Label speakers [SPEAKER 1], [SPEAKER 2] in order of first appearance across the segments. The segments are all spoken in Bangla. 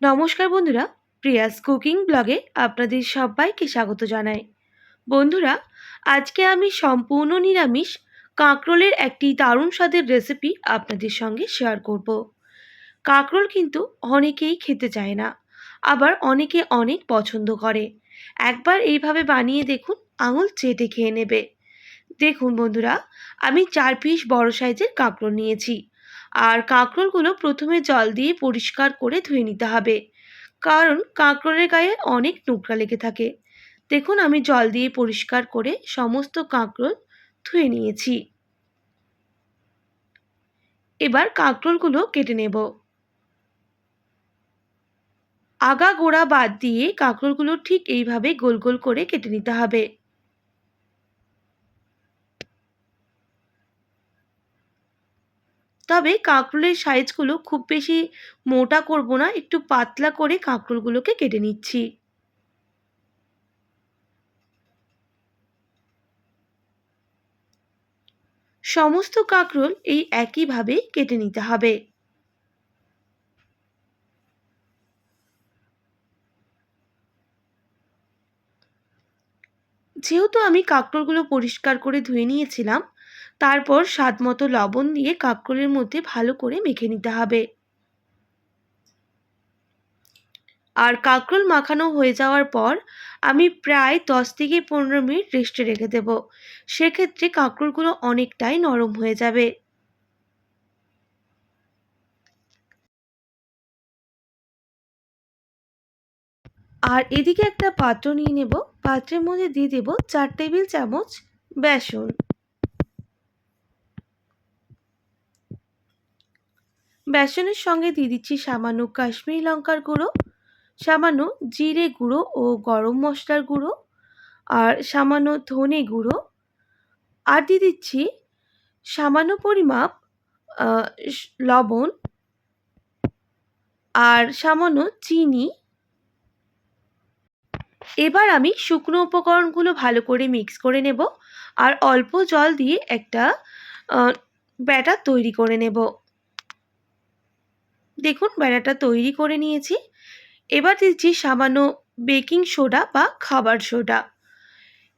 [SPEAKER 1] নমস্কার বন্ধুরা, প্রিয়াস কুকিং ব্লগে আপনাদের সবাইকে স্বাগত জানাই। বন্ধুরা, আজকে আমি সম্পূর্ণ নিরামিষ কাঁকরোলের একটি দারুণ স্বাদের রেসিপি আপনাদের সঙ্গে শেয়ার করব। কাঁকরোল কিন্তু অনেকেই খেতে চায় না, আবার অনেকে অনেক পছন্দ করে। একবার এইভাবে বানিয়ে দেখুন, আঙুল চেটে খেয়ে নেবে। দেখুন বন্ধুরা, আমি চার পিস বড় সাইজের কাঁকরোল নিয়েছি। আর কাঁকরোলগুলো প্রথমে জল দিয়ে পরিষ্কার করে ধুয়ে নিতে হবে। কারণ কাঁকরোলের গায়ে অনেক নোংরা লেগে থাকে। দেখুন আমি জল দিয়ে পরিষ্কার করে সমস্ত কাঁকরোল ধুয়ে নিয়েছি। এবার কাঁকরোলগুলো কেটে নেব। আগা গোড়া বাদ দিয়ে কাঁকরোলগুলো ঠিক এইভাবে গোল গোল করে কেটে নিতে হবে। তবে কাঁকরোলের সাইজগুলো খুব বেশি মোটা করব না, একটু পাতলা করে কাঁকরোলগুলোকে কেটে নিচ্ছি। সমস্ত কাঁকরোল এই একইভাবে কেটে নিতে হবে। যেহেতু আমি কাঁকরোলগুলো পরিষ্কার করে ধুয়ে নিয়েছিলাম তারপর স্বাদ মতো লবণ দিয়ে কাঁকরোলের মধ্যে ভালো করে মেখে নিতে হবে। আর কাঁকরোল মাখানো হয়ে যাওয়ার পর আমি প্রায় দশ থেকে পনেরো মিনিট রেস্টে রেখে দেব। সেক্ষেত্রে কাঁকরোলগুলো অনেকটাই নরম হয়ে যাবে। আর এদিকে একটা পাত্র নিয়ে নেব। পাত্রের মধ্যে দিয়ে দেব চার টেবিল চামচ বেসন। বেসনের সঙ্গে দিয়ে দিচ্ছি সামান্য কাশ্মীরি লঙ্কার গুঁড়ো, সামান্য জিরে গুঁড়ো ও গরম মশলার গুঁড়ো আর সামান্য ধনে গুঁড়ো। আর দিয়ে দিচ্ছি সামান্য পরিমাপ লবণ আর সামান্য চিনি। এবার আমি শুকনো উপকরণগুলো ভালো করে মিক্স করে নেব আর অল্প জল দিয়ে একটা ব্যাটার তৈরি করে নেব। দেখুন, বেড়াটা তৈরি করে নিয়েছি। এবার দিচ্ছি সামান্য বেকিং সোডা বা খাবার সোডা।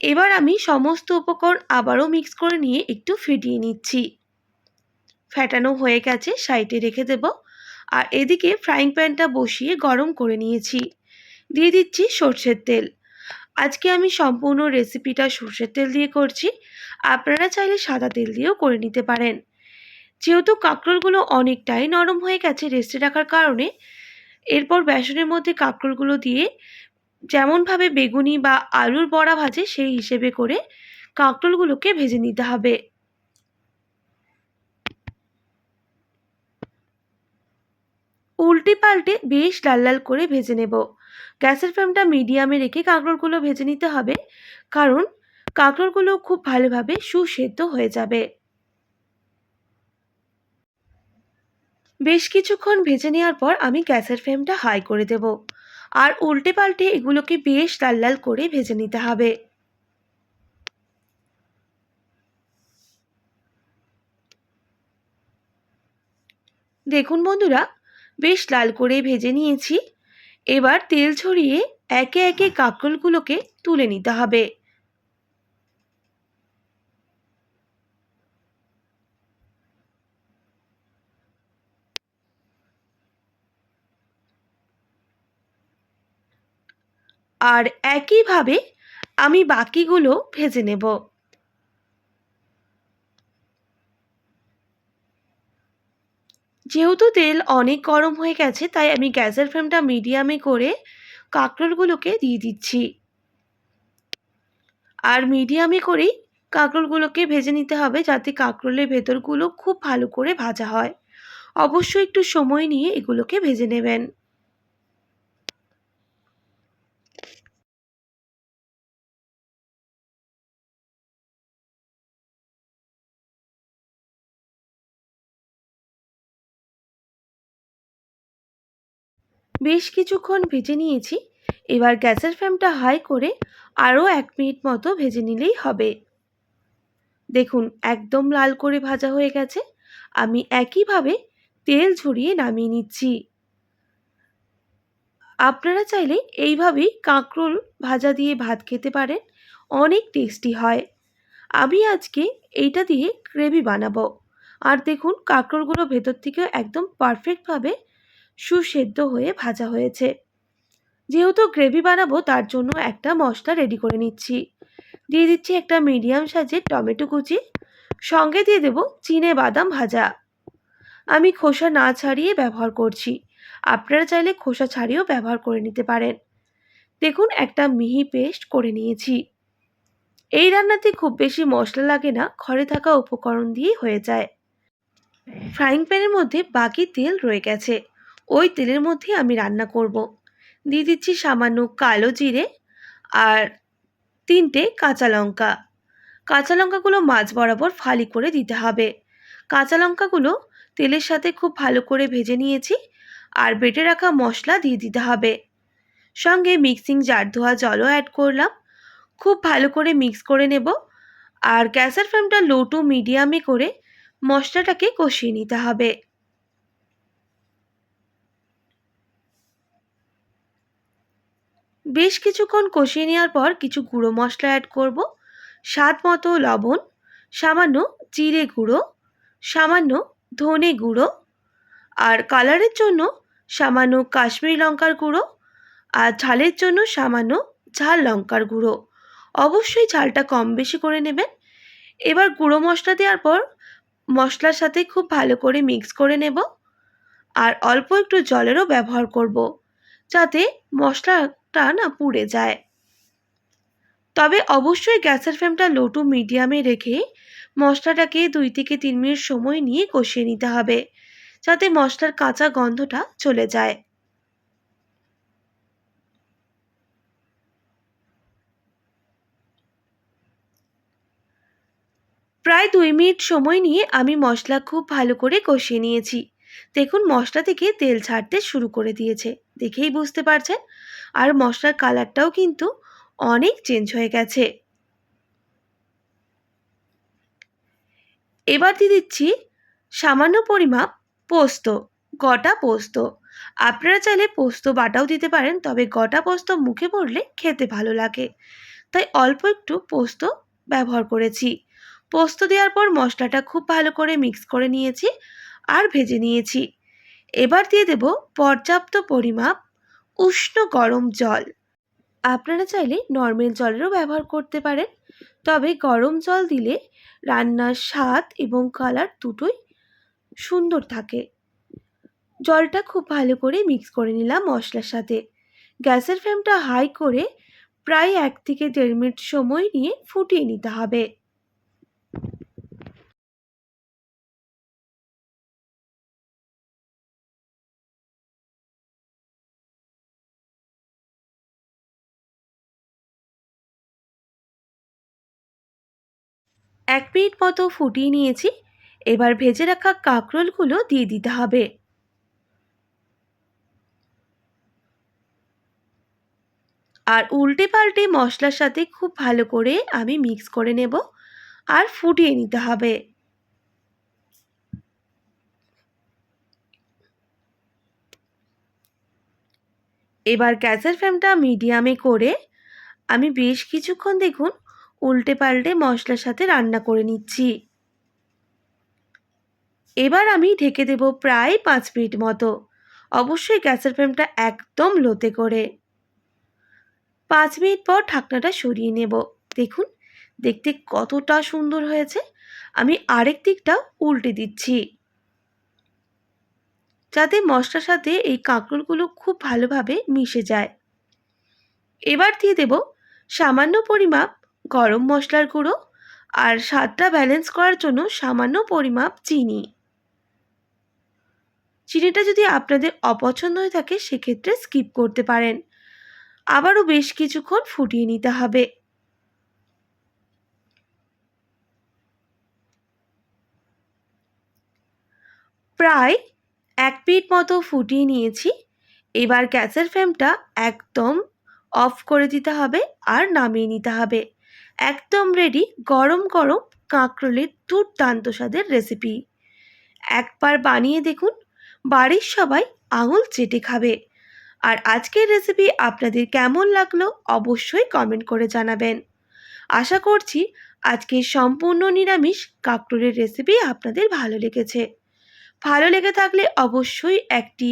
[SPEAKER 1] এবার আমি সমস্ত উপকরণ আবারও মিক্স করে নিয়ে একটু ফেটিয়ে নিচ্ছি। ফ্যাটানো হয়ে গেছে, সাইডে রেখে দেব। আর এদিকে ফ্রাইং প্যানটা বসিয়ে গরম করে নিয়েছি। দিয়ে দিচ্ছি সর্ষের তেল। আজকে আমি সম্পূর্ণ রেসিপিটা সর্ষের তেল দিয়ে করছি। আপনারা চাইলে সাদা তেল দিয়েও করে নিতে পারেন। যেহেতু কাঁকরোলগুলো অনেকটাই নরম হয়ে গেছে রেস্টে রাখার কারণে, এরপর বেসনের মধ্যে কাঁকরোলগুলো দিয়ে যেমনভাবে বেগুনি বা আলুর বড়া ভাজে সেই হিসেবে করে কাঁকরোলগুলোকে ভেজে নিতে হবে। উল্টে পাল্টে বেশ লাল লাল করে ভেজে নেব। গ্যাসের ফ্লেমটা মিডিয়ামে রেখে কাঁকরোলগুলো ভেজে নিতে হবে, কারণ কাঁকরোলগুলো খুব ভালোভাবে সুসেদ্ধ হয়ে যাবে। বেশ কিছুক্ষণ ভেজে নেওয়ার পর আমি গ্যাসের ফ্লেমটা হাই করে দেব। আর উল্টে পাল্টে এগুলোকে বেশ লাল লাল করে ভেজে নিতে হবে। দেখুন বন্ধুরা, বেশ লাল করে ভেজে নিয়েছি। এবার তেল ছড়িয়ে একে একে কাঁকরোলগুলোকে তুলে নিতে হবে। আর একইভাবে আমি বাকিগুলো ভেজে নেব। যেহেতু তেল অনেক গরম হয়ে গেছে, তাই আমি গ্যাসের ফ্লেমটা মিডিয়ামে করে কাঁকরোলগুলোকে দিয়ে দিচ্ছি। আর মিডিয়ামে করেই কাঁকরোলগুলোকে ভেজে নিতে হবে, যাতে কাঁকরোলের ভেতরগুলো খুব ভালো করে ভাজা হয়। অবশ্যই একটু সময় নিয়ে এগুলোকে ভেজে নেবেন। বেশ কিছুক্ষণ ভেজে নিয়েছি। এবার গ্যাসের ফ্লেমটা হাই করে আরও এক মিনিট মতো ভেজে নিলেই হবে। দেখুন, একদম লাল করে ভাজা হয়ে গেছে। আমি একইভাবে তেল ঝরিয়ে নামিয়ে নিচ্ছি। আপনারা চাইলে এইভাবেই কাঁকরোল ভাজা দিয়ে ভাত খেতে পারেন। অনেক টেস্টি হয়। আমি আজকে এইটা দিয়ে গ্রেভি বানাবো। আর দেখুন, কাঁকরোলগুলো ভেতর থেকে একদম পারফেক্টভাবে সুসেদ্ধ হয়ে ভাজা হয়েছে। যেহেতু গ্রেভি বানাবো, তার জন্য একটা মশলা রেডি করে নিচ্ছি। দিয়ে দিচ্ছি একটা মিডিয়াম সাইজের টমেটো কুচি। সঙ্গে দিয়ে দেব চিনে বাদাম ভাজা। আমি খোসা না ছাড়িয়ে ব্যবহার করছি। আপনারা চাইলে খোসা ছাড়িয়েও ব্যবহার করে নিতে পারেন। দেখুন, একটা মিহি পেস্ট করে নিয়েছি। এই রান্নাতে খুব বেশি মশলা লাগে না, ঘরে থাকা উপকরণ দিয়েই হয়ে যায়। ফ্রাইং প্যানের মধ্যে বাকি তেল রয়ে গেছে। ওই তেলের মধ্যে আমি রান্না করব। দিয়ে দিচ্ছি সামান্য কালো জিরে আর তিনটে কাঁচা লঙ্কা। কাঁচা লঙ্কাগুলো মাছ বরাবর ফালি করে দিতে হবে। কাঁচা লঙ্কাগুলো তেলের সাথে খুব ভালো করে ভেজে নিয়েছি আর বেটে রাখা মশলা দিয়ে দিতে হবে। সঙ্গে মিক্সিং জার ধোয়া জলও অ্যাড করলাম। খুব ভালো করে মিক্স করে নেব আর গ্যাসের ফ্লেমটা লো টু মিডিয়ামে করে মশলাটাকে কষিয়ে নিতে হবে। বেশ কিছুক্ষণ কষিয়ে নেওয়ার পর কিছু গুঁড়ো মশলা অ্যাড করব। স্বাদ মতো লবণ, সামান্য জিরে গুঁড়ো, সামান্য ধনে গুঁড়ো আর কালারের জন্য সামান্য কাশ্মীরি লঙ্কার গুঁড়ো আর ঝালের জন্য সামান্য ঝাল লঙ্কার গুঁড়ো। অবশ্যই ঝালটা কম বেশি করে নেবেন। এবার গুঁড়ো মশলা দেওয়ার পর মশলার সাথে খুব ভালো করে মিক্স করে নেব। আর অল্প একটু জলেরও ব্যবহার করব। যাতে মশলাটা না পুড়ে যায়। তবে অবশ্যই গ্যাসের ফ্লেমটা লো টু মিডিয়ামে রেখে মশলাটাকে দুই থেকে তিন মিনিট সময় নিয়ে কষিয়ে নিতে হবে, যাতে মশলার কাঁচা গন্ধটা চলে যায়। প্রায় দুই মিনিট সময় নিয়ে আমি মশলা খুব ভালো করে কষিয়ে নিয়েছি। দেখুন মশলা থেকে তেল ছাড়তে শুরু করে দিয়েছে, দেখেই বুঝতে পারছেন? আর মশলার কালারটাও কিন্তু অনেক চেঞ্জ হয়ে গেছে। এবার দিয়ে দিচ্ছি সামান্য পরিমাপ পোস্ত, গোটা পোস্ত। আপনারা চাইলে পোস্ত বাটাও দিতে পারেন, তবে গোটা পোস্ত মুখে পড়লে খেতে ভালো লাগে। তাই অল্প একটু পোস্ত ব্যবহার করেছি। পোস্ত দেওয়ার পর মশলাটা খুব ভালো করে মিক্স করে নিয়েছি। আর ভেজে নিয়েছি। এবার দিয়ে দেব পর্যাপ্ত পরিমাপ উষ্ণ গরম জল। আপনারা চাইলে নর্মাল জলেরও ব্যবহার করতে পারেন, তবে গরম জল দিলে রান্নার স্বাদ এবং কালার দুটোই সুন্দর থাকে। জলটা খুব ভালো করে মিক্স করে নিলাম মশলার সাথে। গ্যাসের ফ্লেমটা হাই করে প্রায় এক থেকে দেড় মিনিট সময় নিয়ে ফুটিয়ে নিতে হবে। এক মিনিট মতো ফুটিয়ে নিয়েছি। এবার ভেজে রাখা কাঁকরোলগুলো দিয়ে দিতে হবে। আর উল্টে পাল্টে মশলার সাথে খুব ভালো করে আমি মিক্স করে নেব আর ফুটিয়ে নিতে হবে। এবার গ্যাসের ফ্লেমটা মিডিয়ামে করে আমি বেশ কিছুক্ষণ দেখুন উল্টে পাল্টে মশলার সাথে রান্না করে নিচ্ছি। এবার আমি ঢেকে দেব প্রায় পাঁচ মিনিট মতো। অবশ্যই গ্যাসের ফ্লেমটা একদম লোতে করে। পাঁচ মিনিট পর ঢাকনাটা সরিয়ে নেব। দেখুন, দেখতে কতটা সুন্দর হয়েছে। আমি আরেক দিকটাও উল্টে দিচ্ছি। যাতে মশলার সাথে এই কাঁকরোলগুলো খুব ভালোভাবে মিশে যায়। এবার দিয়ে দেব সামান্য পরিমাপ গরম মশলার গুঁড়ো আর স্বাদটা ব্যালেন্স করার জন্য সামান্য পরিমাপ চিনি। চিনিটা যদি আপনাদের অপছন্দ হয়ে থাকে, সেক্ষেত্রে স্কিপ করতে পারেন। আবারও বেশ কিছুক্ষণ ফুটিয়ে নিতে হবে। প্রায় এক পিট মতো ফুটিয়ে নিয়েছি। এবার গ্যাসের ফ্লেমটা একদম অফ করে দিতে হবে আর নামিয়ে নিতে হবে। একদম রেডি গরম গরম কাঁকরোলের দুর্দান্ত স্বাদের রেসিপি একবার বানিয়ে দেখুন, বাড়ির সবাই আঙুল চেটে খাবে। আর আজকের রেসিপি আপনাদের কেমন লাগল অবশ্যই কমেন্ট করে জানাবেন। আশা করছি আজকের সম্পূর্ণ নিরামিষ কাঁকরোলের রেসিপি আপনাদের ভালো লেগেছে। ভালো লেগে থাকলে অবশ্যই একটি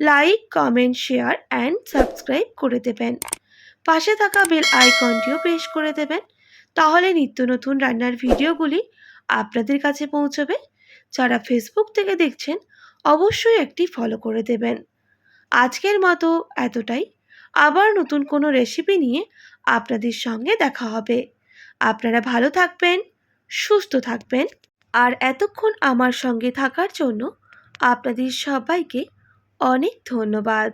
[SPEAKER 1] like comment share and subscribe করে দেবেন। পাশে থাকা বেল আইকনটিও প্রেস করে দেবেন। তাহলে নিত্য নতুন রান্নার ভিডিওগুলি আপনাদের কাছে পৌঁছবে। যারা ফেসবুক থেকে দেখছেন, অবশ্যই একটি ফলো করে দেবেন। আজকের মতো এতটাই। আবার নতুন কোনো রেসিপি নিয়ে আপনাদের সঙ্গে দেখা হবে। আপনারা ভালো থাকবেন, সুস্থ থাকবেন। আর এতক্ষণ আমার সঙ্গে থাকার জন্য আপনাদের সবাইকে অনেক ধন্যবাদ।